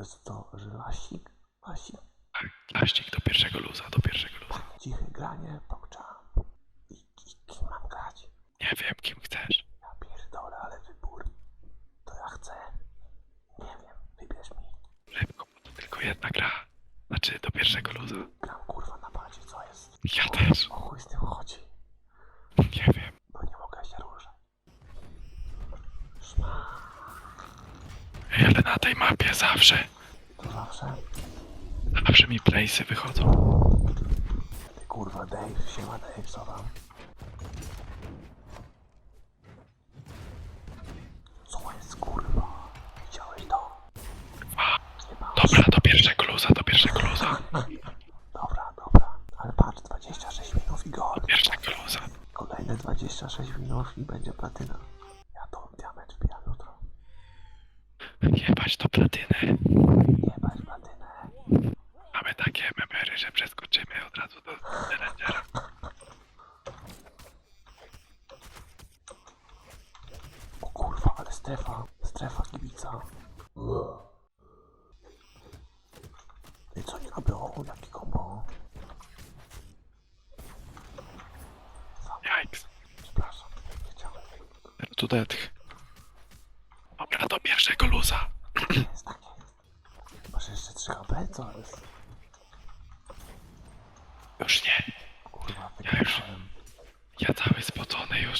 jest to, że lasik, lasik, Tak, laścik do pierwszego luza, do pierwszego luza. ciche granie, pokczam. I, I kim mam grać? Nie wiem, kim chcesz. Ja pierdolę, ale wybór. To ja chcę. Nie wiem, wybierz mi. Szybko, bo to tylko jedna gra. Znaczy, do pierwszego luza. Gram kurwa na padzie, co jest? Ja ale na tej mapie zawsze, to zawsze. zawsze mi playsy wychodzą. Ty kurwa Dave, siema Dave, co tam? Co jest kurwa? Widziałeś to? A, dobra, do pierwszego luza, do pierwszego luza. Dobra, dobra. Ale patrz, 26 minut i gol. Pierwszego luza. Kolejne 26 minut i będzie platyna. Ja to diament wbijam jutro. Jebać to platyny. Jebać platynę. Mamy takie memery, że przeskoczymy od razu do Challengera. O kurwa, ale strefa. Strefa kibica. I co nie robią? Jaki kombo? Jajks. Przepraszam, nie chciałem. Tu detch. Dobra, do pierwszego luza. Jest tak jeszcze 3 HP? Co jest? Już nie. Kurwa, Ja już- wygrałem. Ja cały spocony już.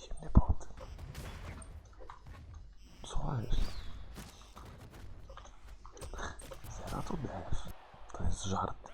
Zimny pot. Co jest? Zera to dev. To jest żart.